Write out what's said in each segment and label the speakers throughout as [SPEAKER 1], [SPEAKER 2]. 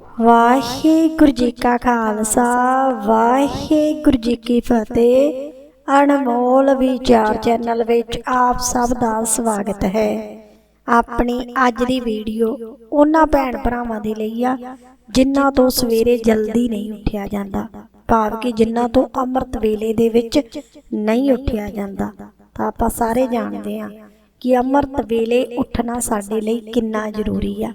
[SPEAKER 1] ਵਾਹਿਗੁਰੂ ਜੀ ਕਾ ਖਾਲਸਾ, ਵਾਹਿਗੁਰੂ ਜੀ ਕੀ ਫਤਿਹ। ਅਨਮੋਲ ਵਿਚਾਰ ਚੈਨਲ ਵਿੱਚ ਆਪ ਸਭ ਦਾ ਸਵਾਗਤ ਹੈ। ਆਪਣੀ ਅੱਜ ਦੀ ਵੀਡੀਓ ਉਹਨਾਂ ਭੈਣ ਭਰਾਵਾਂ ਦੇ ਲਈ ਆ, ਜਿਨ੍ਹਾਂ ਤੋਂ ਸਵੇਰੇ ਜਲਦੀ ਨਹੀਂ ਉੱਠਿਆ ਜਾਂਦਾ। ਭਾਵ ਕਿ ਜਿਨ੍ਹਾਂ ਤੋਂ ਅੰਮ੍ਰਿਤ ਵੇਲੇ ਦੇ ਵਿੱਚ ਨਹੀਂ ਉੱਠਿਆ ਜਾਂਦਾ। ਤਾਂ ਆਪਾਂ ਸਾਰੇ ਜਾਣਦੇ ਆ ਕਿ ਅੰਮ੍ਰਿਤ ਵੇਲੇ ਉੱਠਣਾ ਸਾਡੇ ਲਈ ਕਿੰਨਾ ਜ਼ਰੂਰੀ ਆ।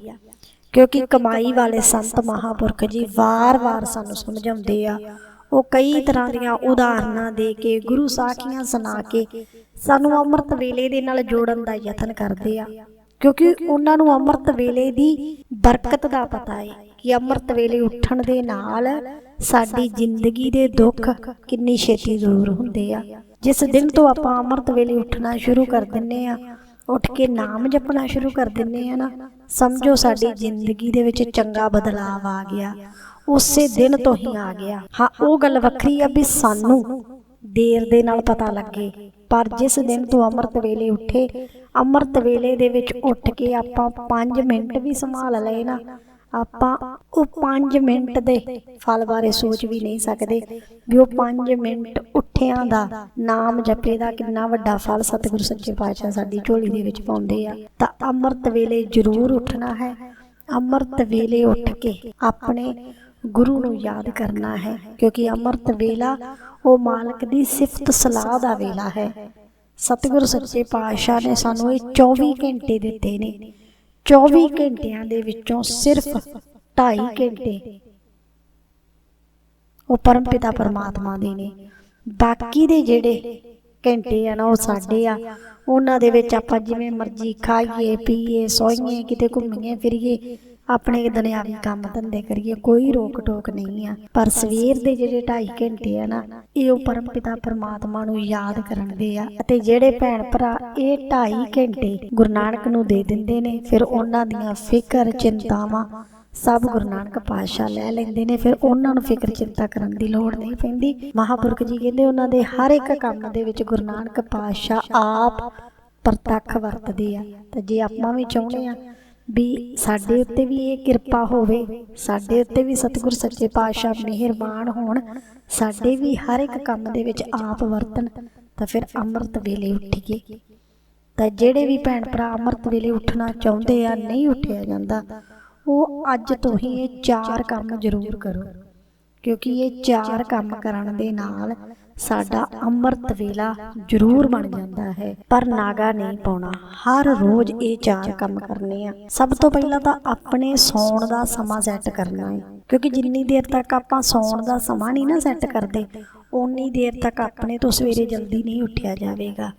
[SPEAKER 1] ਕਿਉਂਕਿ ਕਮਾਈ ਵਾਲੇ ਸੰਤ ਮਹਾਪੁਰਖ ਜੀ ਵਾਰ-ਵਾਰ ਸਾਨੂੰ ਸਮਝਾਉਂਦੇ ਆ। ਉਹ ਕਈ ਤਰ੍ਹਾਂ ਦੀਆਂ ਉਦਾਹਰਨਾਂ ਦੇ ਕੇ, ਗੁਰੂ ਸਾਖੀਆਂ ਸੁਣਾ ਕੇ ਸਾਨੂੰ ਅੰਮ੍ਰਿਤ ਵੇਲੇ ਦੇ ਨਾਲ ਜੋੜਨ ਦਾ ਯਤਨ ਕਰਦੇ ਆ। ਕਿਉਂਕਿ ਉਹਨਾਂ ਨੂੰ ਅੰਮ੍ਰਿਤ ਵੇਲੇ ਦੀ ਬਰਕਤ ਦਾ ਪਤਾ ਹੈ ਕਿ ਅੰਮ੍ਰਿਤ ਵੇਲੇ ਉੱਠਣ ਦੇ ਨਾਲ ਸਾਡੀ ਜ਼ਿੰਦਗੀ ਦੇ ਦੁੱਖ ਕਿੰਨੀ ਛੇਤੀ ਦੂਰ ਹੁੰਦੇ ਆ। ਜਿਸ ਦਿਨ ਤੋਂ ਆਪਾਂ ਅੰਮ੍ਰਿਤ ਵੇਲੇ ਉੱਠਣਾ ਸ਼ੁਰੂ ਕਰ ਦਿੰਨੇ ਆ, ਉੱਠ ਕੇ ਨਾਮ ਜਪਣਾ ਸ਼ੁਰੂ ਕਰ ਦਿੰਨੇ ਆ ਨਾ ਸਮਝੋ ਸਾਡੀ ਜ਼ਿੰਦਗੀ ਦੇ ਵਿੱਚ ਚੰਗਾ ਬਦਲਾਅ ਆ ਗਿਆ। ਉਸੇ ਦਿਨ ਤੋਂ ਹੀ ਆ ਗਿਆ। ਹਾਂ, ਉਹ ਗੱਲ ਵੱਖਰੀ ਆ ਵੀ ਸਾਨੂੰ ਦੇਰ ਦੇ ਨਾਲ ਪਤਾ ਲੱਗੇ। ਪਰ ਜਿਸ ਦਿਨ ਤੋਂ ਅੰਮ੍ਰਿਤ ਵੇਲੇ ਉੱਠੇ, ਅੰਮ੍ਰਿਤ ਵੇਲੇ ਦੇ ਵਿੱਚ ਉੱਠ ਕੇ ਆਪਾਂ 5 ਮਿੰਟ ਵੀ ਸੰਭਾਲ ਲਏ ਨਾ ਆਪਾਂ ਉਹ 5 ਮਿੰਟ ਦੇ ਫਲ ਬਾਰੇ ਸੋਚ ਵੀ ਨਹੀਂ ਸਕਦੇ ਵੀ ਉਹ 5 ਮਿੰਟ ਉੱਠਿਆਂ ਦਾ ਨਾਮ ਜਪੇ ਦਾ ਕਿੰਨਾ ਵੱਡਾ ਫਲ ਸਤਿਗੁਰੂ ਸੱਚੇ ਪਾਤਸ਼ਾਹ ਸਾਡੀ ਝੋਲੀ ਦੇ ਵਿੱਚ ਪਾਉਂਦੇ ਆ। ਤਾਂ ਅੰਮ੍ਰਿਤ ਵੇਲੇ ਜ਼ਰੂਰ ਉੱਠਣਾ ਹੈ। ਅੰਮ੍ਰਿਤ ਵੇਲੇ ਉੱਠ ਕੇ ਆਪਣੇ ਗੁਰੂ ਨੂੰ ਯਾਦ ਕਰਨਾ ਹੈ ਕਿਉਂਕਿ ਅੰਮ੍ਰਿਤ ਵੇਲਾ ਉਹ ਮਾਲਕ ਦੀ ਸਿਫਤ ਸਲਾਹ ਦਾ ਵੇਲਾ ਹੈ। ਸਤਿਗੁਰੂ ਸੱਚੇ ਪਾਤਸ਼ਾਹ ਨੇ ਸਾਨੂੰ ਇਹ 24 ਘੰਟੇ ਦਿੱਤੇ ਨੇ। 24 ਘੰਟਿਆਂ ਦੇ ਵਿੱਚੋਂ ਸਿਰਫ 2.5 ਘੰਟੇ ਉਹ ਪਰਮ ਪਿਤਾ ਪਰਮਾਤਮਾ ਦੇ ਨੇ। ਬਾਕੀ ਦੇ ਜਿਹੜੇ ਘੰਟੇ ਆ ਨਾ, ਉਹ ਸਾਡੇ ਆ। ਉਹਨਾਂ ਦੇ ਵਿੱਚ ਆਪਾਂ ਜਿਵੇਂ ਮਰਜ਼ੀ ਖਾਈਏ, ਪੀਏ, ਸੋਈਏ, ਕਿਤੇ ਘੁੰਮੀਏ, ਫਿਰੀਏ ਆਪਣੇ ਦੁਨਿਆਵੀ ਕੰਮ ਧੰਦੇ ਕਰੀਏ, ਕੋਈ ਰੋਕ ਟੋਕ ਨਹੀਂ ਆ। ਪਰ ਸਵੇਰ ਦੇ ਜਿਹੜੇ 2.5 ਘੰਟੇ ਆ ਨਾ, ਇਹ ਉਹ ਪਰਮ ਪਿਤਾ ਪਰਮਾਤਮਾ ਨੂੰ ਯਾਦ ਕਰਨ ਦੇ ਆ। ਅਤੇ ਜਿਹੜੇ ਭੈਣ ਭਰਾ ਇਹ 2.5 ਘੰਟੇ ਗੁਰੂ ਨਾਨਕ ਨੂੰ ਦੇ ਦਿੰਦੇ ਨੇ, ਫਿਰ ਉਹਨਾਂ ਦੀਆਂ ਫਿਕਰ, ਚਿੰਤਾਵਾਂ ਸਭ ਗੁਰੂ ਨਾਨਕ ਪਾਤਸ਼ਾਹ ਲੈ ਲੈਂਦੇ ਨੇ। ਫਿਰ ਉਹਨਾਂ ਨੂੰ ਫਿਕਰ, ਚਿੰਤਾ ਕਰਨ ਦੀ ਲੋੜ ਨਹੀਂ ਪੈਂਦੀ। ਮਹਾਪੁਰਖ ਜੀ ਕਹਿੰਦੇ ਉਹਨਾਂ ਦੇ ਹਰ ਇੱਕ ਕੰਮ ਦੇ ਵਿੱਚ ਗੁਰੂ ਨਾਨਕ ਪਾਤਸ਼ਾਹ ਆਪ ਪ੍ਰਤੱਖ ਵਰਤਦੇ ਆ। ਤਾਂ ਜੇ ਆਪਾਂ ਵੀ ਚਾਹੁੰਦੇ ਆ ਵੀ ਸਾਡੇ ਉੱਤੇ ਵੀ ਇਹ ਕਿਰਪਾ ਹੋਵੇ, ਸਾਡੇ ਉੱਤੇ ਵੀ ਸਤਿਗੁਰ ਸੱਚੇ ਪਾਤਸ਼ਾਹ ਮਿਹਰਬਾਨ ਹੋਣ, ਸਾਡੇ ਵੀ ਹਰ ਇੱਕ ਕੰਮ ਦੇ ਵਿੱਚ ਆਪ ਵਰਤਣ, ਤਾਂ ਫਿਰ ਅੰਮ੍ਰਿਤ ਵੇਲੇ ਉੱਠੀਏ। ਤਾਂ ਜਿਹੜੇ ਵੀ ਭੈਣ ਭਰਾ ਅੰਮ੍ਰਿਤ ਵੇਲੇ ਉੱਠਣਾ ਚਾਹੁੰਦੇ ਆ, ਨਹੀਂ ਉੱਠਿਆ ਜਾਂਦਾ, ਉਹ ਅੱਜ ਤੋਂ ਹੀ ਇਹ ਚਾਰ ਕੰਮ ਜ਼ਰੂਰ ਕਰੋ, ਕਿਉਂਕਿ ਇਹ ਚਾਰ ਕੰਮ ਕਰਨ ਦੇ ਨਾਲ ਸਾਡਾ ਅੰਮ੍ਰਿਤ ਵੇਲਾ ਜ਼ਰੂਰ ਬਣ ਜਾਂਦਾ ਹੈ, ਪਰ ਨਾਗਾ ਨਹੀਂ ਪਾਉਣਾ। ਹਰ ਰੋਜ਼ ਇਹ ਚਾਰ ਕੰਮ ਕਰਨੇ ਆ। ਸਭ ਤੋਂ ਪਹਿਲਾਂ ਤਾਂ ਆਪਣੇ ਸੌਣ ਦਾ ਸਮਾਂ ਸੈੱਟ ਕਰਨਾ ਹੈ, ਕਿਉਂਕਿ ਜਿੰਨੀ ਦੇਰ ਤੱਕ ਆਪਾਂ ਸੌਣ ਦਾ ਸਮਾਂ ਨਹੀਂ ਨਾ ਸੈੱਟ ਕਰਦੇ, ਓਨੀ ਦੇਰ ਤੱਕ ਆਪਣੇ ਤੋਂ ਸਵੇਰੇ ਜਲਦੀ ਨਹੀਂ ਉੱਠਿਆ ਜਾਵੇਗਾ।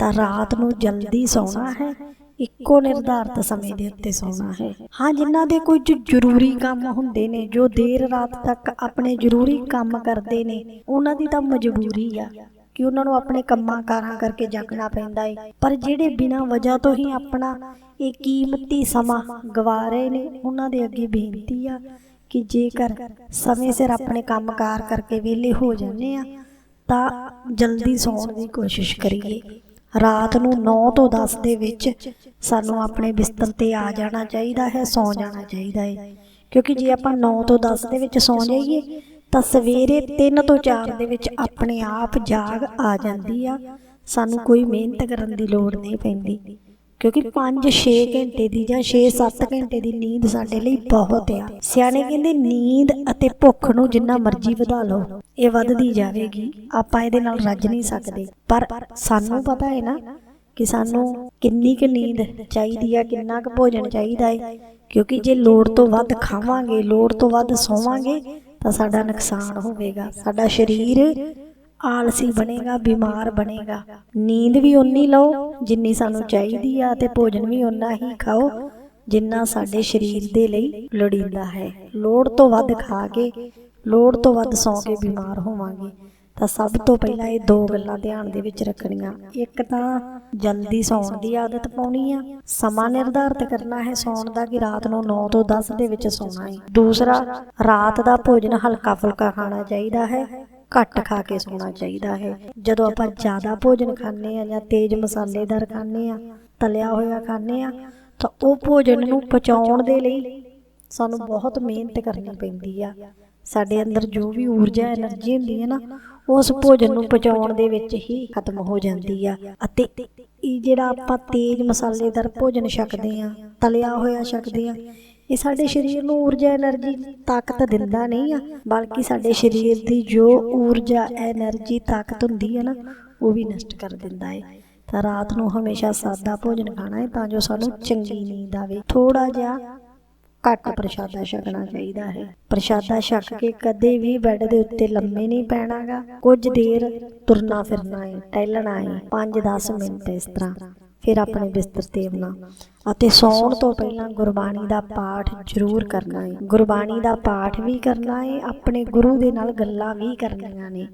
[SPEAKER 1] ਤਾਂ ਰਾਤ ਨੂੰ ਜਲਦੀ ਸੌਣਾ ਹੈ ਇੱਕੋ ਨਿਰਧਾਰਤ ਸਮੇਂ ਦੇ ਉੱਤੇ ਸੌਣਾ ਹੈ। ਹਾਂ, ਜਿਨ੍ਹਾਂ ਦੇ ਕੁਝ ਜ਼ਰੂਰੀ ਕੰਮ ਹੁੰਦੇ ਨੇ, ਜੋ ਦੇਰ ਰਾਤ ਤੱਕ ਆਪਣੇ ਜ਼ਰੂਰੀ ਕੰਮ ਕਰਦੇ ਨੇ, ਉਹਨਾਂ ਦੀ ਤਾਂ ਮਜਬੂਰੀ ਆ ਕਿ ਉਹਨਾਂ ਨੂੰ ਆਪਣੇ ਕੰਮਾਂ ਕਾਰਾਂ ਕਰਕੇ ਜਾਗਣਾ ਪੈਂਦਾ ਹੈ ਪਰ ਜਿਹੜੇ ਬਿਨਾਂ ਵਜ੍ਹਾ ਤੋਂ ਹੀ ਆਪਣਾ ਇਹ ਕੀਮਤੀ ਸਮਾਂ ਗਵਾ ਰਹੇ ਨੇ, ਉਹਨਾਂ ਦੇ ਅੱਗੇ ਬੇਨਤੀ ਆ ਕਿ ਜੇਕਰ ਸਮੇਂ ਸਿਰ ਆਪਣੇ ਕੰਮਕਾਰ ਕਰਕੇ ਵਿਹਲੇ ਹੋ ਜਾਂਦੇ ਆ, ਤਾਂ ਜਲਦੀ ਸੌਣ ਦੀ ਕੋਸ਼ਿਸ਼ ਕਰੀਏ। ਰਾਤ ਨੂੰ 9 ਤੋਂ 10 ਦੇ ਵਿੱਚ ਸਾਨੂੰ ਆਪਣੇ ਬਿਸਤਰ ਤੇ ਆ ਜਾਣਾ ਚਾਹੀਦਾ ਹੈ, ਸੌ ਜਾਣਾ ਚਾਹੀਦਾ ਹੈ। ਕਿਉਂਕਿ ਜੇ ਆਪਾਂ 9 ਤੋਂ 10 ਦੇ ਵਿੱਚ ਸੌ ਜਾਈਏ, ਤਾਂ ਸਵੇਰੇ 3 ਤੋਂ 4 ਦੇ ਵਿੱਚ ਆਪਣੇ ਆਪ ਜਾਗ ਆ ਜਾਂਦੀ ਆ। ਸਾਨੂੰ ਕੋਈ ਮਿਹਨਤ ਕਰਨ ਦੀ ਲੋੜ ਨਹੀਂ ਪੈਂਦੀ। ਕਿਉਂਕਿ 5-6 ਘੰਟੇ ਦੀ ਜਾਂ 6-7 ਘੰਟੇ ਦੀ ਨੀਂਦ ਸਾਡੇ ਲਈ ਬਹੁਤ ਆ। ਸਿਆਣੇ ਕਹਿੰਦੇ ਨੀਂਦ ਅਤੇ ਭੁੱਖ ਨੂੰ ਜਿੰਨਾ ਮਰਜ਼ੀ ਵਧਾ ਲਓ। ਇਹ ਵੱਧਦੀ ਜਾਵੇਗੀ। ਆਪਾਂ ਇਹਦੇ ਨਾਲ ਰੱਜ ਨਹੀਂ ਸਕਦੇ। ਪਰ ਸਾਨੂੰ ਪਤਾ ਹੈ ਨਾ ਕਿ ਸਾਨੂੰ ਕਿੰਨੀ ਕੁ ਨੀਂਦ ਚਾਹੀਦੀ ਆ ਕਿੰਨਾ ਕੁ ਭੋਜਨ ਚਾਹੀਦਾ ਹੈ ਕਿਉਂਕਿ ਜੇ ਲੋੜ ਤੋਂ ਵੱਧ ਖਾਵਾਂਗੇ ਲੋੜ ਤੋਂ ਵੱਧ ਸੋਵਾਂਗੇ ਤਾਂ ਸਾਡਾ ਨੁਕਸਾਨ ਹੋਵੇਗਾ। ਸਾਡਾ ਸਰੀਰ ਆਲਸੀ ਬਣੇਗਾ ਬਿਮਾਰ ਬਣੇਗਾ। ਨੀਂਦ ਵੀ ਓਨੀ ਲਓ ਜਿੰਨੀ ਸਾਨੂੰ ਚਾਹੀਦੀ ਆ ਤੇ ਭੋਜਨ ਵੀ ਓਨਾ ਹੀ ਖਾਓ ਜਿੰਨਾ ਸਾਡੇ ਸਰੀਰ ਦੇ ਲਈ ਲੋੜੀਂਦਾ ਹੈ। ਲੋੜ ਤੋਂ ਵੱਧ ਖਾ ਕੇ ਲੋੜ ਤੋਂ ਵੱਧ ਸੌ ਕੇ ਬਿਮਾਰ ਹੋਵਾਂਗੇ। ਤਾਂ ਸਭ ਤੋਂ ਪਹਿਲਾਂ ਇਹ ਦੋ ਗੱਲਾਂ ਧਿਆਨ ਦੇ ਵਿੱਚ ਰੱਖਣੀਆਂ। ਇੱਕ ਤਾਂ ਜਲਦੀ ਸੌਣ ਦੀ ਆਦਤ ਪਾਉਣੀ ਆ। ਸਮਾਂ ਨਿਰਧਾਰਤ ਕਰਨਾ ਹੈ ਸੌਣ ਦਾ ਕਿ ਰਾਤ ਨੂੰ 9 ਤੋਂ 10 ਦੇ ਵਿੱਚ ਸੌਣਾ ਹੈ। ਦੂਸਰਾ ਰਾਤ ਦਾ ਭੋਜਨ ਹਲਕਾ ਫੁਲਕਾ ਖਾਣਾ ਚਾਹੀਦਾ ਹੈ ਘੱਟ ਖਾ ਕੇ ਸੌਣਾ ਚਾਹੀਦਾ ਹੈ। ਜਦੋਂ ਆਪਾਂ ਜ਼ਿਆਦਾ ਭੋਜਨ ਖਾਂਦੇ ਆ ਜਾਂ ਤੇਜ਼ ਮਸਾਲੇਦਾਰ ਖਾਂਦੇ ਆ ਤਲਿਆ ਹੋਇਆ ਖਾਂਦੇ ਆ ਤਾਂ ਉਹ ਭੋਜਨ ਨੂੰ ਪਚਾਉਣ ਦੇ ਲਈ ਸਾਨੂੰ ਬਹੁਤ ਮਿਹਨਤ ਕਰਨੀ ਪੈਂਦੀ ਆ। ਸਾਡੇ ਅੰਦਰ ਜੋ ਵੀ ਊਰਜਾ એનર્ਜੀ ਹੁੰਦੀ ਹੈ ਨਾ, ਉਸ ਭੋਜਨ ਨੂੰ ਪਚਾਉਣ ਦੇ ਵਿੱਚ ਹੀ ਖਤਮ ਹੋ ਜਾਂਦੀ ਆ। ਅਤੇ ਇਹ ਜਿਹੜਾ ਆਪਾਂ ਤੇਜ਼ ਮਸਾਲੇਦਾਰ ਭੋਜਨ ਛਕਦੇ ਆ ਤਲਿਆ ਹੋਇਆ ਛਕਦੇ ਆ ਇਹ ਸਾਡੇ ਸਰੀਰ ਨੂੰ ਊਰਜਾ એનર્ਜੀ ਤਾਕਤ ਦਿੰਦਾ ਨਹੀਂ ਆ। ਬਲਕਿ ਸਾਡੇ ਸਰੀਰ ਦੀ ਜੋ ਊਰਜਾ એનર્ਜੀ ਤਾਕਤ ਹੁੰਦੀ ਹੈ ਨਾ ਉਹ ਵੀ ਨਸ਼ਟ ਕਰ ਦਿੰਦਾ ਹੈ ਤਾਂ ਰਾਤ ਨੂੰ ਹਮੇਸ਼ਾ ਸਾਦਾ ਭੋਜਨ ਖਾਣਾ ਹੈ ਤਾਂ ਜੋ ਸਾਨੂੰ ਚੰਗੀ ਨੀਂਦ ਆਵੇ। ਥੋੜਾ ਜਿਹਾ ਘੱਟ ਪ੍ਰਸ਼ਾਦਾ ਛਕਣਾ ਚਾਹੀਦਾ ਹੈ। ਪ੍ਰਸ਼ਾਦਾ ਛਕ ਕੇ ਕਦੇ ਵੀ ਬੈੱਡ ਦੇ ਉੱਤੇ ਲੰਮੇ ਨਹੀਂ ਪੈਣਾਗਾ। ਕੁਝ ਦੇਰ ਤੁਰਨਾ ਫਿਰਨਾ ਹੈ ਟਹਿਲਣਾ ਹੈ 5-10 ਮਿੰਟ ਇਸ ਤਰ੍ਹਾਂ। ਫਿਰ ਆਪਣੇ ਬਿਸਤਰ ਤੇ ਆਉਣਾ ਅਤੇ ਸੌਣ ਤੋਂ ਪਹਿਲਾਂ ਗੁਰਬਾਣੀ ਦਾ ਪਾਠ ਜ਼ਰੂਰ ਕਰਨਾ ਹੈ ਗੁਰਬਾਣੀ ਦਾ ਪਾਠ ਵੀ ਕਰਨਾ ਹੈ ਆਪਣੇ ਗੁਰੂ ਦੇ ਨਾਲ ਗੱਲਾਂ ਵੀ ਕਰਨੀਆਂ ਨੇ।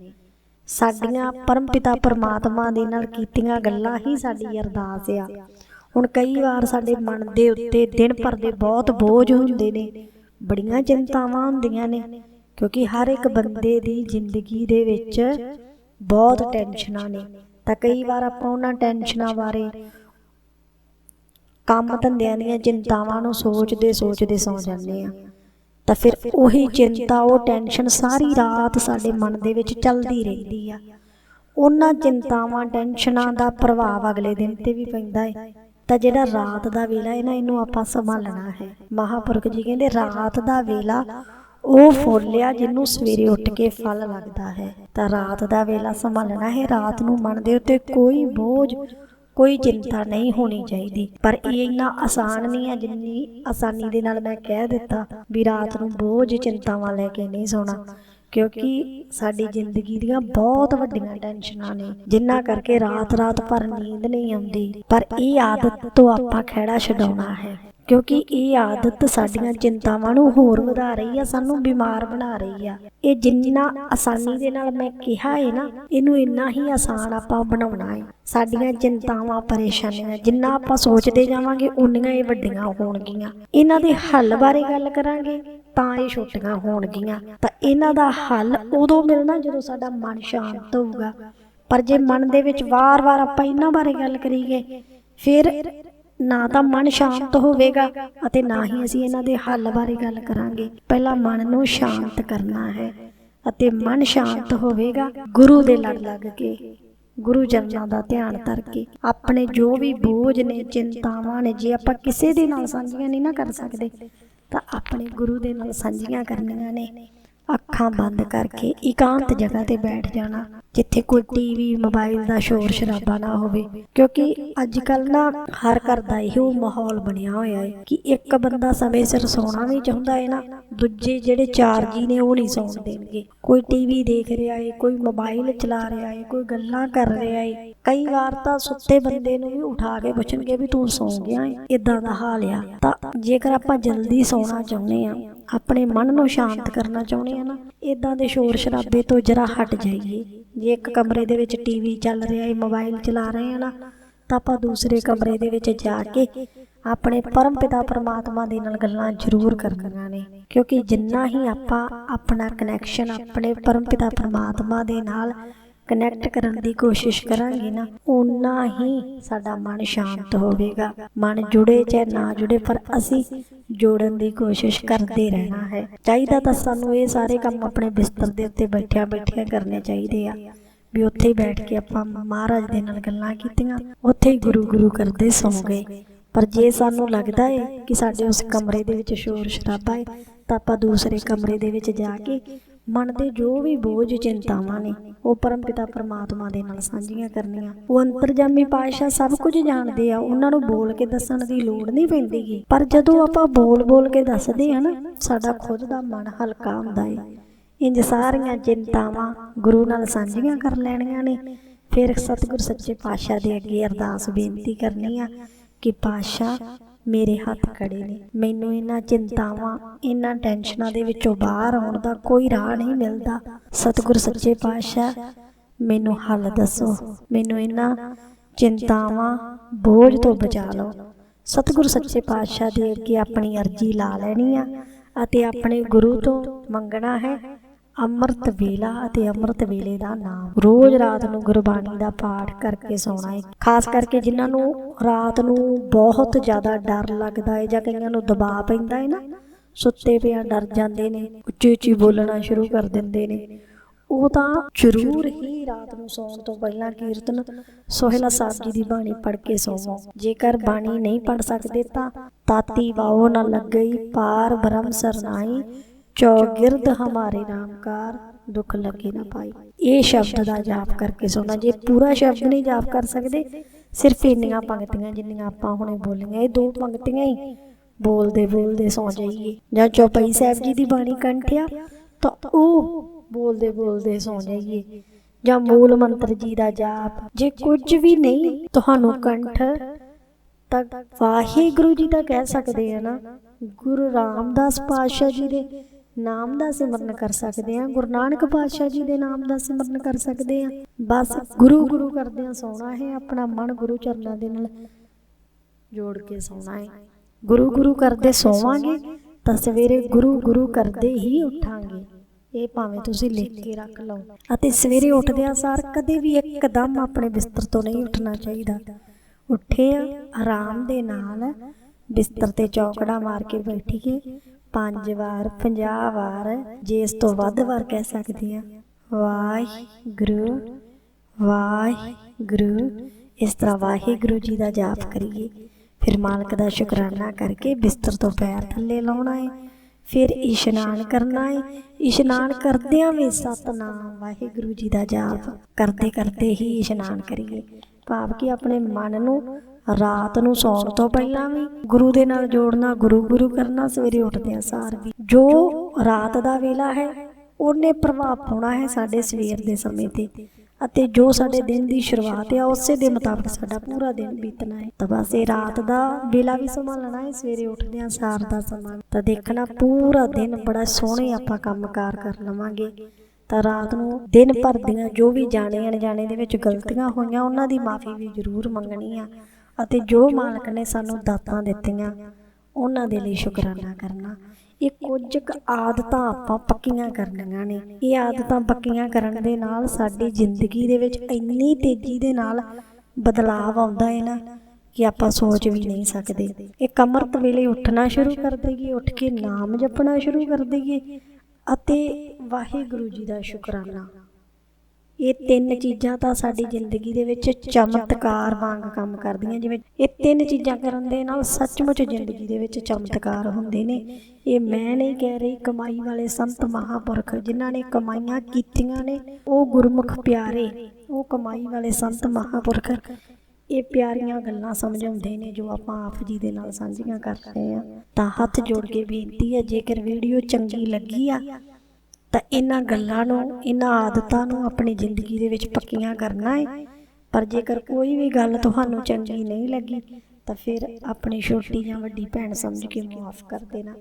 [SPEAKER 1] ਸਾਡੀਆਂ ਪਰਮਪਿਤਾ ਪਰਮਾਤਮਾ ਦੇ ਨਾਲ ਕੀਤੀਆਂ ਗੱਲਾਂ ਹੀ ਸਾਡੀ ਅਰਦਾਸ ਆ। ਹੁਣ ਕਈ ਵਾਰ ਸਾਡੇ ਮਨ ਦੇ ਉੱਤੇ ਦਿਨ ਭਰ ਦੇ ਬਹੁਤ ਬੋਝ ਹੁੰਦੇ ਨੇ, ਬੜੀਆਂ ਚਿੰਤਾਵਾਂ ਹੁੰਦੀਆਂ ਨੇ, ਕਿਉਂਕਿ ਹਰ ਇੱਕ ਬੰਦੇ ਦੀ ਜ਼ਿੰਦਗੀ ਦੇ ਵਿੱਚ ਬਹੁਤ ਟੈਨਸ਼ਨਾਂ ਨੇ। ਤਾਂ ਕਈ ਵਾਰ ਆਪਾਂ ਉਹਨਾਂ ਟੈਨਸ਼ਨਾਂ ਬਾਰੇ ਕੰਮ ਧੰਦਿਆਂ ਦੀਆਂ ਚਿੰਤਾਵਾਂ ਨੂੰ ਸੋਚਦੇ ਸੋਚਦੇ ਸੌ ਜਾਂਦੇ ਆ ਤਾਂ ਫਿਰ ਉਹੀ ਚਿੰਤਾ ਉਹ ਟੈਨਸ਼ਨ ਸਾਰੀ ਰਾਤ ਸਾਡੇ ਮਨ ਦੇ ਵਿੱਚ ਚੱਲਦੀ ਰਹਿੰਦੀ ਆ। ਉਹਨਾਂ ਚਿੰਤਾਵਾਂ ਟੈਨਸ਼ਨਾਂ ਦਾ ਪ੍ਰਭਾਵ ਅਗਲੇ ਦਿਨ ਤੇ ਵੀ ਪੈਂਦਾ ਹੈ। ਤਾਂ ਜਿਹੜਾ ਰਾਤ ਦਾ ਵੇਲਾ ਹੈ ਨਾ ਇਹਨੂੰ ਆਪਾਂ ਸੰਭਾਲਣਾ ਹੈ। ਮਹਾਪੁਰਖ ਜੀ ਕਹਿੰਦੇ ਰਾਤ ਦਾ ਵੇਲਾ ਉਹ ਫੁੱਲ ਆ ਜਿਹਨੂੰ ਸਵੇਰੇ ਉੱਠ ਕੇ ਫਲ ਲੱਗਦਾ ਹੈ। ਤਾਂ ਰਾਤ ਦਾ ਵੇਲਾ ਸੰਭਾਲਣਾ ਹੈ। ਰਾਤ ਨੂੰ ਮਨ ਦੇ ਉੱਤੇ ਕੋਈ ਬੋਝ, ਕੋਈ ਚਿੰਤਾ ਨਹੀਂ ਹੋਣੀ ਚਾਹੀਦੀ। ਪਰ ਇਹ ਇੰਨਾ ਆਸਾਨ ਨਹੀਂ ਹੈ ਜਿੰਨੀ ਆਸਾਨੀ ਦੇ ਨਾਲ ਮੈਂ ਕਹਿ ਦਿੱਤਾ ਵੀ ਰਾਤ ਨੂੰ ਬੋਝ, ਚਿੰਤਾਵਾਂ ਲੈ ਕੇ ਨਹੀਂ ਸੌਣਾ। ਕਿਉਂਕਿ ਸਾਡੀ ਜ਼ਿੰਦਗੀ ਦੀਆਂ ਬਹੁਤ ਵੱਡੀਆਂ ਟੈਨਸ਼ਨਾਂ ਨੇ, ਜਿੰਨਾ ਕਰਕੇ ਰਾਤ-ਰਾਤ ਭਰ ਨੀਂਦ ਨਹੀਂ ਆਉਂਦੀ। ਪਰ ਇਹ ਆਦਤ ਤੋਂ ਆਪਾਂ ਖਹਿੜਾ ਛਡਾਉਣਾ ਹੈ। ਕਿਉਂਕਿ ਇਹ ਆਦਤ ਸਾਡੀਆਂ ਚਿੰਤਾਵਾਂ ਨੂੰ ਹੋਰ ਵਧਾ ਰਹੀ ਆ, ਸਾਨੂੰ ਬਿਮਾਰ ਬਣਾ ਰਹੀ ਆ। ਇਹ ਜਿੰਨਾ ਆਸਾਨੀ ਦੇ ਨਾਲ ਮੈਂ ਕਿਹਾ ਹੈ ਨਾ, ਇਹਨੂੰ ਇੰਨਾ ਹੀ ਆਸਾਨ ਆਪਾਂ ਬਣਾਉਣਾ ਹੈ ਸਾਡੀਆਂ ਚਿੰਤਾਵਾਂ, ਪਰੇਸ਼ਾਨੀਆਂ, ਜਿੰਨਾ ਆਪਾਂ ਸੋਚਦੇ ਜਾਵਾਂਗੇ, ਉਨੀਆਂ ਇਹ ਵੱਡੀਆਂ ਹੋਣਗੀਆਂ। ਇਹਨਾਂ ਦੇ ਹੱਲ ਬਾਰੇ ਗੱਲ ਕਰਾਂਗੇ, ਤਾਂ ਇਹ ਛੋਟੀਆਂ ਹੋਣਗੀਆਂ। ਤਾਂ ਇਹਨਾਂ ਦਾ ਹੱਲ ਉਦੋਂ ਮਿਲਣਾ ਜਦੋਂ ਸਾਡਾ ਮਨ ਸ਼ਾਂਤ ਹੋਊਗਾ। ਪਰ ਜੇ ਮਨ ਦੇ ਵਿੱਚ ਵਾਰ-ਵਾਰ ਆਪਾਂ ਇਹਨਾਂ ਬਾਰੇ ਗੱਲ ਕਰੀਏ, ਫਿਰ ਨਾ ਤਾਂ ਮਨ ਸ਼ਾਂਤ ਹੋਵੇਗਾ ਅਤੇ ਨਾ ਹੀ ਅਸੀਂ ਇਹਨਾਂ ਦੇ ਹੱਲ ਬਾਰੇ ਗੱਲ ਕਰਾਂਗੇ। ਪਹਿਲਾਂ ਮਨ ਨੂੰ ਸ਼ਾਂਤ ਕਰਨਾ ਹੈ ਅਤੇ ਮਨ ਸ਼ਾਂਤ ਹੋਵੇਗਾ ਗੁਰੂ ਦੇ ਲੜ ਲੱਗ ਕੇ ਗੁਰੂ ਜਨਾਂ ਦਾ ਧਿਆਨ ਧਰ ਕੇ ਆਪਣੇ ਜੋ ਵੀ ਬੋਝ ਨੇ ਚਿੰਤਾਵਾਂ ਨੇ ਜੇ ਆਪਾਂ ਕਿਸੇ ਦੇ ਨਾਲ ਸਾਂਝੀਆਂ ਨਹੀਂ ਨਾ ਕਰ ਸਕਦੇ ਤਾਂ ਆਪਣੇ ਗੁਰੂ ਦੇ ਨਾਲ ਸਾਂਝੀਆਂ ਕਰਨੀਆਂ ਨੇ। ਅੱਖਾਂ ਬੰਦ ਕਰਕੇ ਇਕਾਂਤ ਜਗ੍ਹਾ ਤੇ ਬੈਠ ਜਾਣਾ। ਜਿੱਥੇ ਕੋਈ ਟੀਵੀ ਮੋਬਾਈਲ ਦਾ ਸ਼ੋਰ ਸ਼ਰਾਬਾ ਨਾ ਹੋਵੇ। ਕਿਉਂਕਿ ਅੱਜ ਕੱਲ ਨਾ ਹਰ ਘਰ ਦਾ ਇਹੋ ਮਾਹੌਲ ਬਣਿਆ ਹੋਇਆ ਹੈ ਕਿ ਇੱਕ ਬੰਦਾ ਸਮੇਂ ਸਿਰ ਸੌਣਾ ਵੀ ਚਾਹੁੰਦਾ ਹੈ ਨਾ ਦੂਜੇ ਜਿਹੜੇ ਚਾਰ ਜੀ ਨੇ ਉਹ ਨਹੀਂ ਸੌਣ ਦੇਣਗੇ ਕੋਈ ਟੀਵੀ ਦੇਖ ਰਿਹਾ ਹੈ ਕੋਈ ਮੋਬਾਈਲ ਚਲਾ ਰਿਹਾ ਹੈ ਕੋਈ ਗੱਲਾਂ ਕਰ ਰਿਹਾ ਹੈ। ਕਈ ਵਾਰ ਤਾਂ ਸੁੱਤੇ ਬੰਦੇ ਨੂੰ ਵੀ ਉਠਾ ਕੇ ਪੁੱਛਣਗੇ ਵੀ ਤੂੰ ਸੌਂ ਗਿਆ ਹੈ ਇਦਾਂ ਦਾ ਹਾਲ ਆ। ਤਾਂ ਜੇਕਰ ਆਪਾਂ ਜਲਦੀ ਸੌਣਾ ਚਾਹੁੰਦੇ ਆ ਆਪਣੇ ਮਨ ਨੂੰ ਸ਼ਾਂਤ ਕਰਨਾ ਚਾਹੁੰਦੇ ਆ ਨਾ ਇਦਾਂ ਦੇ ਸ਼ੋਰ ਸ਼ਰਾਬੇ ਤੋਂ ਜਰਾ ਹਟ ਜਾਈਏ ਜੇ ਇੱਕ ਕਮਰੇ ਦੇ ਵਿੱਚ ਟੀਵੀ ਚੱਲ ਰਿਹਾ ਹੈ, ਮੋਬਾਈਲ ਚਲਾ ਰਹੇ ਹਾਂ ਨਾ ਤਾਂ ਆਪਾਂ ਦੂਸਰੇ ਕਮਰੇ ਦੇ ਵਿੱਚ ਜਾ ਕੇ ਆਪਣੇ ਪਰਮ ਪਿਤਾ ਪਰਮਾਤਮਾ ਦੇ ਨਾਲ ਗੱਲਾਂ ਜ਼ਰੂਰ ਕਰਨੀਆਂ ਨੇ। ਕਿਉਂਕਿ ਜਿੰਨਾ ਹੀ ਆਪਾਂ ਆਪਣਾ ਕਨੈਕਸ਼ਨ ਆਪਣੇ ਪਰਮ ਪਿਤਾ ਪਰਮਾਤਮਾ ਦੇ ਨਾਲ ਕਨੈਕਟ ਕਰਨ ਦੀ ਕੋਸ਼ਿਸ਼ ਕਰਾਂਗੇ ਨਾ ਉਨਾ ਹੀ ਸਾਡਾ ਮਨ ਸ਼ਾਂਤ ਹੋਵੇਗਾ। ਮਨ ਜੁੜੇ ਚਾਹੇ ਨਾ ਜੁੜੇ, ਪਰ ਅਸੀਂ ਜੋੜਨ ਦੀ ਕੋਸ਼ਿਸ਼ ਕਰਦੇ ਰਹਿਣਾ ਹੈ। ਚਾਹੀਦਾ ਤਾਂ ਸਾਨੂੰ ਇਹ ਸਾਰੇ ਕੰਮ ਆਪਣੇ ਬਿਸਤਰ ਦੇ ਉੱਤੇ ਬੈਠਿਆਂ ਬੈਠਿਆਂ ਕਰਨੇ ਚਾਹੀਦੇ ਆ। ਵੀ ਉੱਥੇ ਹੀ ਬੈਠ ਕੇ ਆਪਾਂ ਮਹਾਰਾਜ ਦੇ ਨਾਲ ਗੱਲਾਂ ਕੀਤੀਆਂ, ਉੱਥੇ ਹੀ ਗੁਰੂ ਗੁਰੂ ਕਰਦੇ ਸੌਂ ਗਏ। ਪਰ ਜੇ ਸਾਨੂੰ ਲੱਗਦਾ ਹੈ ਕਿ ਸਾਡੇ ਉਸ ਕਮਰੇ ਦੇ ਵਿੱਚ ਸ਼ੋਰ ਸ਼ਰਾਬਾ ਹੈ ਤਾਂ ਆਪਾਂ ਦੂਸਰੇ ਕਮਰੇ ਦੇ ਵਿੱਚ ਜਾ ਕੇ ਮਨ ਦੇ ਜੋ ਵੀ ਬੋਝ, ਚਿੰਤਾਵਾਂ ਨੇ, ਉਹ ਪਰਮ ਪਿਤਾ ਪਰਮਾਤਮਾ ਦੇ ਨਾਲ ਸਾਂਝੀਆਂ ਕਰਨੀਆਂ। ਉਹ ਅੰਤਰਜਾਮੀ ਪਾਤਸ਼ਾਹ ਸਭ ਕੁਝ ਜਾਣਦੇ ਆ, ਉਹਨਾਂ ਨੂੰ ਬੋਲ ਕੇ ਦੱਸਣ ਦੀ ਲੋੜ ਨਹੀਂ ਪੈਂਦੀਗੀ ਪਰ ਜਦੋਂ ਆਪਾਂ ਬੋਲ ਬੋਲ ਕੇ ਦੱਸਦੇ ਆ ਨਾ, ਸਾਡਾ ਖੁਦ ਦਾ ਮਨ ਹਲਕਾ ਹੁੰਦਾ ਹੈ ਇੰਜ ਸਾਰੀਆਂ ਚਿੰਤਾਵਾਂ ਗੁਰੂ ਨਾਲ ਸਾਂਝੀਆਂ ਕਰ ਲੈਣੀਆਂ ਨੇ। ਫਿਰ ਸਤਿਗੁਰ ਸੱਚੇ ਪਾਤਸ਼ਾਹ ਦੇ ਅੱਗੇ ਅਰਦਾਸ ਬੇਨਤੀ ਕਰਨੀ ਆ ਕਿ ਪਾਤਸ਼ਾਹ ਮੇਰੇ ਹੱਥ ਖੜੇ ਨੇ। ਮੈਨੂੰ ਇਹਨਾਂ ਚਿੰਤਾਵਾਂ, ਇਹਨਾਂ ਟੈਨਸ਼ਨਾਂ ਦੇ ਵਿੱਚੋਂ ਬਾਹਰ ਆਉਣ ਦਾ ਕੋਈ ਰਾਹ ਨਹੀਂ ਮਿਲਦਾ। ਸਤਿਗੁਰ ਸੱਚੇ ਪਾਤਸ਼ਾਹ, ਮੈਨੂੰ ਹੱਲ ਦੱਸੋ। ਮੈਨੂੰ ਇਹਨਾਂ ਚਿੰਤਾਵਾਂ ਬੋਝ ਤੋਂ ਬਚਾ ਲਓ। ਸਤਿਗੁਰ ਸੱਚੇ ਪਾਤਸ਼ਾਹ ਦੇ ਅੱਗੇ ਆਪਣੀ ਅਰਜ਼ੀ ਲਾ ਲੈਣੀ ਆ ਅਤੇ ਆਪਣੇ ਗੁਰੂ ਤੋਂ ਮੰਗਣਾ ਹੈ। ਅੰਮ੍ਰਿਤ ਵੇਲਾ ਅਤੇ ਅੰਮ੍ਰਿਤ ਵੇਲੇ ਦਾ ਨਾਮ। ਰੋਜ਼ ਰਾਤ ਨੂੰ ਗੁਰਬਾਣੀ ਦਾ ਪਾਠ ਕਰਕੇ ਸੌਣਾ ਹੈ। ਖਾਸ ਕਰਕੇ ਜਿਨ੍ਹਾਂ ਨੂੰ ਰਾਤ ਨੂੰ ਬਹੁਤ ਜ਼ਿਆਦਾ ਡਰ ਲੱਗਦਾ ਹੈ ਜਾਂ ਕਈਆਂ ਨੂੰ ਦਬਾਅ ਪੈਂਦਾ ਹੈ ਨਾ ਸੁੱਤੇ ਪਿਆ ਡਰ ਜਾਂਦੇ ਨੇ ਉੱਚੀ ਉੱਚੀ ਬੋਲਣਾ ਸ਼ੁਰੂ ਕਰ ਦਿੰਦੇ ਨੇ। ਉਹ ਤਾਂ ਜ਼ਰੂਰ ਹੀ ਰਾਤ ਨੂੰ ਸੌਣ ਤੋਂ ਪਹਿਲਾਂ ਕੀਰਤਨ ਸੋਹਿਲਾ ਸਾਹਿਬ ਜੀ ਦੀ ਬਾਣੀ ਪੜ੍ਹ ਕੇ ਸੋਵੋ। ਜੇਕਰ ਬਾਣੀ ਨਹੀਂ ਪੜ੍ਹ ਸਕਦੇ ਤਾਂ ਤਾਤੀ ਵਾਓ ਨਾ ਲੱਗਈ ਪਾਰ ਬ੍ਰਹਮ ਸਰਨਾਈ ਚੌਗਿਰਦ ਹਮਾਰੇ ਨਾਮਕਾਰ, ਦੁੱਖ ਲੱਗੇ ਨਾ ਪਾਈ। ਇਹ ਸ਼ਬਦ ਦਾ ਜਾਪ ਕਰਕੇ ਸੋਣਾ ਜੇ ਪੂਰਾ ਸ਼ਬਦ ਨਹੀਂ ਜਾਪ ਕਰ ਸਕਦੇ, ਸਿਰਫ ਇੰਨੀਆਂ ਪੰਕਤੀਆਂ ਜਿੰਨੀਆਂ ਆਪਾਂ ਹੁਣੇ ਬੋਲੀਆਂ, ਇਹ ਦੋ ਪੰਕਤੀਆਂ ਹੀ। ਬੋਲਦੇ ਬੋਲਦੇ ਸੌ ਜਾਈਏ। ਜਾਂ ਚੌਪਈ ਸਾਹਿਬ ਜੀ ਦੀ ਬਾਣੀ ਕੰਠਿਆ, ਤਾਂ ਉਹ ਬੋਲਦੇ ਬੋਲਦੇ ਸੌ ਜਾਈਏ। ਜਾਂ ਮੂਲ ਮੰਤਰ ਜੀ ਦਾ ਜਾਪ, ਜੇ ਕੁਝ ਵੀ ਨਹੀਂ, ਤੁਹਾਨੂੰ ਕੰਠ ਤਾਂ ਵਾਹਿਗੁਰੂ ਜੀ ਦਾ ਕਹਿ ਸਕਦੇ ਆ ਨਾ, ਗੁਰੂ ਰਾਮਦਾਸ ਪਾਤਸ਼ਾਹ ਜੀ ਦੇ ਨਾਮ ਦਾ ਸਿਮਰਨ ਕਰ ਸਕਦੇ ਆ ਗੁਰੂ ਨਾਨਕ ਪਾਤਸ਼ਾਹ ਜੀ ਦੇ ਨਾਮ ਦਾ ਸਿਮਰਨ ਕਰ ਸਕਦੇ ਆ ਬਸ ਗੁਰੂ ਗੁਰੂ ਕਰਦੇ ਆ ਸੋਣਾ ਹੈ। ਆਪਣਾ ਮਨ ਗੁਰੂ ਚਰਨਾਂ ਦੇ ਨਾਲ ਜੋੜ ਕੇ ਸੌਣਾ ਹੈ। ਗੁਰੂ ਗੁਰੂ ਕਰਦੇ ਸੋਵਾਂਗੇ ਤਾਂ ਸਵੇਰੇ ਗੁਰੂ ਗੁਰੂ ਕਰਦੇ ਹੀ ਉਠਾਂਗੇ। ਇਹ ਭਾਵੇਂ ਤੁਸੀਂ ਲਿਖ ਕੇ ਰੱਖ ਲਓ। ਅਤੇ ਸਵੇਰੇ ਉੱਠਦਿਆਂ ਸਾਰ ਕਦੇ ਵੀ ਇੱਕਦਮ ਆਪਣੇ ਬਿਸਤਰ ਤੋਂ ਨਹੀਂ ਉੱਠਣਾ ਚਾਹੀਦਾ। ਉੱਠੇ ਆਰਾਮ ਦੇ ਨਾਲ ਬਿਸਤਰ ਤੇ ਚੌਕੜਾ ਮਾਰ ਕੇ ਬੈਠੀਏ। ਪੰਜ ਵਾਰ 50 ਵਾਰ ਜੇ ਇਸ ਤੋਂ ਵੱਧ ਵਾਰ ਕਹਿ ਸਕਦੇ ਆ ਵਾਹਿਗੁਰੂ ਵਾਹਿਗੁਰੂ। ਇਸ ਤਰ੍ਹਾਂ ਵਾਹਿਗੁਰੂ ਜੀ ਦਾ ਜਾਪ ਕਰੀਏ। ਫਿਰ ਮਾਲਕ ਦਾ ਸ਼ੁਕਰਾਨਾ ਕਰਕੇ ਬਿਸਤਰ ਤੋਂ ਪੈਰ ਥੱਲੇ ਲਾਉਣਾ ਹੈ ਫਿਰ ਇਸ਼ਨਾਨ ਕਰਨਾ ਹੈ ਇਸ਼ਨਾਨ ਕਰਦਿਆਂ ਵੀ ਸਤਨਾਮ ਵਾਹਿਗੁਰੂ ਜੀ ਦਾ ਜਾਪ। ਕਰਦੇ ਕਰਦੇ ਹੀ ਇਸ਼ਨਾਨ ਕਰੀਏ। ਭਾਵ ਕਿ ਆਪਣੇ ਮਨ ਨੂੰ ਰਾਤ ਨੂੰ ਸੌਣ ਤੋਂ ਪਹਿਲਾਂ ਵੀ ਗੁਰੂ ਦੇ ਨਾਲ ਜੋੜਨਾ, ਗੁਰੂ ਗੁਰੂ ਕਰਨਾ ਸਵੇਰੇ ਉੱਠਦਿਆਂ ਸਾਰ ਵੀ। ਜੋ ਰਾਤ ਦਾ ਵੇਲਾ ਹੈ, ਉਹਨੇ ਪ੍ਰਭਾਵ ਪਾਉਣਾ ਹੈ ਸਾਡੇ ਸਵੇਰ ਦੇ ਸਮੇਂ ਤੇ। ਅਤੇ ਜੋ ਸਾਡੇ ਦਿਨ ਦੀ ਸ਼ੁਰੂਆਤ ਹੈ ਉਸੇ ਦੇ ਮੁਤਾਬਕ ਸਾਡਾ ਪੂਰਾ ਦਿਨ ਬੀਤਣਾ ਹੈ। ਤਾਂ ਬਸ ਇਹ ਰਾਤ ਦਾ ਵੇਲਾ ਵੀ ਸੰਭਾਲਣਾ ਹੈ, ਸਵੇਰੇ ਉੱਠਦਿਆਂ ਸਾਰ ਦਾ ਸਮਾਂ ਤਾਂ ਦੇਖਣਾ, ਪੂਰਾ ਦਿਨ ਬੜਾ ਸੋਹਣੇ ਆਪਾਂ ਕੰਮਕਾਰ ਕਰ ਲਵਾਂਗੇ। ਤਾਂ ਰਾਤ ਨੂੰ ਦਿਨ ਭਰ ਦੀਆਂ ਜੋ ਵੀ ਜਾਣੇ ਅਣਜਾਣੇ ਦੇ ਵਿੱਚ ਗਲਤੀਆਂ ਹੋਈਆਂ, ਉਹਨਾਂ ਦੀ ਮਾਫੀ ਵੀ ਜ਼ਰੂਰ ਮੰਗਣੀ ਆ। ਅਤੇ ਜੋ ਮਾਲਕ ਨੇ ਸਾਨੂੰ ਦਾਤਾਂ ਦਿੱਤੀਆਂ, ਉਹਨਾਂ ਦੇ ਲਈ ਸ਼ੁਕਰਾਨਾ ਕਰਨਾ। ਇਹ ਕੁਝ ਕੁ ਆਦਤਾਂ ਆਪਾਂ ਪੱਕੀਆਂ ਕਰਨੀਆਂ ਨੇ। ਇਹ ਆਦਤਾਂ ਪੱਕੀਆਂ ਕਰਨ ਦੇ ਨਾਲ ਸਾਡੀ ਜ਼ਿੰਦਗੀ ਦੇ ਵਿੱਚ ਇੰਨੀ ਤੇਜ਼ੀ ਦੇ ਨਾਲ ਬਦਲਾਅ ਆਉਂਦਾ ਹੈ ਨਾ ਕਿ ਆਪਾਂ ਸੋਚ ਵੀ ਨਹੀਂ ਸਕਦੇ। ਇੱਕ ਅੰਮ੍ਰਿਤ ਵੇਲੇ ਉੱਠਣਾ ਸ਼ੁਰੂ ਕਰ ਦੇਈਏ, ਉੱਠ ਕੇ ਨਾਮ ਜਪਣਾ ਸ਼ੁਰੂ ਕਰ ਦੇਈਏ ਅਤੇ ਵਾਹਿਗੁਰੂ ਜੀ ਦਾ ਸ਼ੁਕਰਾਨਾ। ਇਹ ਤਿੰਨ ਚੀਜ਼ਾਂ ਤਾਂ ਸਾਡੀ ਜ਼ਿੰਦਗੀ ਦੇ ਵਿੱਚ ਚਮਤਕਾਰ ਵਾਂਗ ਕੰਮ ਕਰਦੀਆਂ। ਜਿਵੇਂ ਇਹ ਤਿੰਨ ਚੀਜ਼ਾਂ ਕਰਨ ਦੇ ਨਾਲ ਸੱਚਮੁੱਚ ਜ਼ਿੰਦਗੀ ਦੇ ਵਿੱਚ ਚਮਤਕਾਰ ਹੁੰਦੇ ਨੇ। ਇਹ ਮੈਂ ਨਹੀਂ ਕਹਿ ਰਹੀ, ਕਮਾਈ ਵਾਲੇ ਸੰਤ ਮਹਾਪੁਰਖ ਜਿਨ੍ਹਾਂ ਨੇ ਕਮਾਈਆਂ ਕੀਤੀਆਂ ਨੇ, ਉਹ ਗੁਰਮੁਖ ਪਿਆਰੇ, ਉਹ ਕਮਾਈ ਵਾਲੇ ਸੰਤ ਮਹਾਪੁਰਖ, ਇਹ ਪਿਆਰੀਆਂ ਗੱਲਾਂ ਸਮਝਾਉਂਦੇ ਨੇ ਜੋ ਆਪਾਂ ਆਪ ਜੀ ਦੇ ਨਾਲ ਸਾਂਝੀਆਂ ਕਰਦੇ ਆ ਤਾਂ ਹੱਥ ਜੋੜ ਕੇ ਬੇਨਤੀ ਹੈ, ਜੇਕਰ ਵੀਡੀਓ ਚੰਗੀ ਲੱਗੀ ਆ ਤਾਂ ਇਹਨਾਂ ਗੱਲਾਂ ਨੂੰ, ਇਹਨਾਂ ਆਦਤਾਂ ਨੂੰ ਆਪਣੀ ਜ਼ਿੰਦਗੀ ਦੇ ਵਿੱਚ ਪੱਕੀਆਂ ਕਰਨਾ ਹੈ ਪਰ ਜੇਕਰ ਕੋਈ ਵੀ ਗੱਲ ਤੁਹਾਨੂੰ ਚੰਗੀ ਨਹੀਂ ਲੱਗੀ, ਤਾਂ ਫਿਰ ਆਪਣੀ ਛੋਟੀ ਜਾਂ ਵੱਡੀ ਭੈਣ ਸਮਝ ਕੇ ਮਾਫ ਕਰ ਦੇਣਾ।